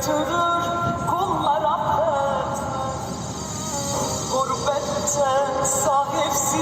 götürür kullar affet. Gurbette sahipsiz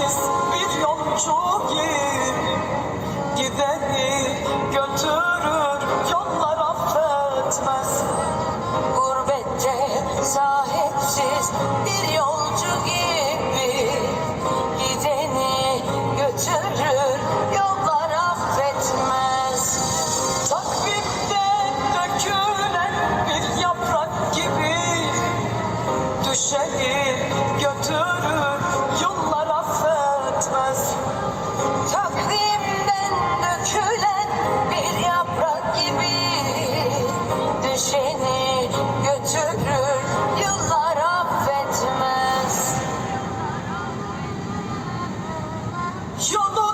需要多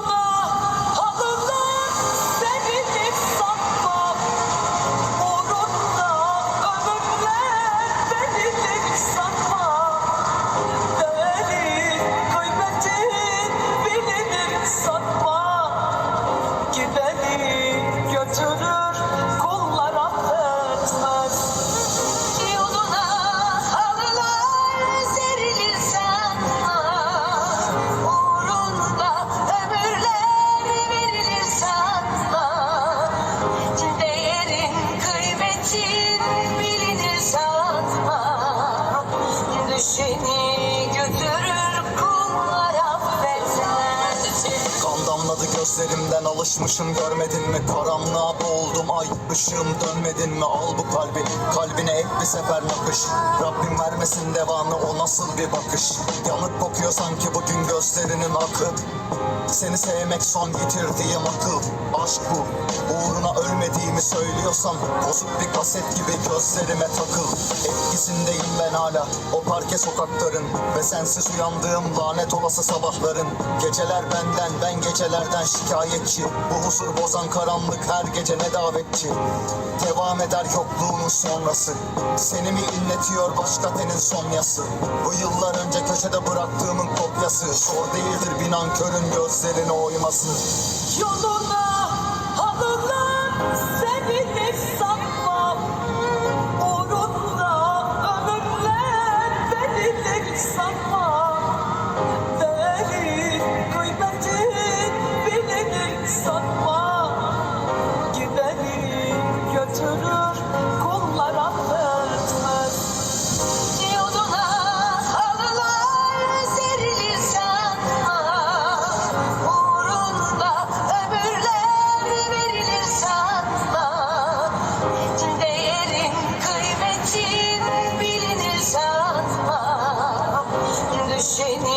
Damladı gözlerimden alışmışım görmedin mi? Karanlığa boğuldum ay ışığım dönmedin mi? Al bu kalbi kalbine et bir sefer nakış. Rabbim vermesin devamı o nasıl bir bakış? Yanık kokuyor sanki bugün gözlerinin akı. Seni sevmek son yitirdiğim akıl. Aşk bu Uğruna ölmediğimi söylüyorsam Bozuk bir kaset gibi gözlerime takıl. Etkisindeyim ben hala O parke sokakların Ve sensiz uyandığım lanet olası sabahların. Geceler benden ben gecelerden şikayetçi. Bu huzur bozan karanlık her gece ne davetçi. Devam eder yokluğunun sonrası. Seni mi inletiyor başka tenin somyası Bu yıllar önce köşede bıraktığımın kopyası. Zor değildir bir nankörün gözlerine oyması. Yoluna düşeni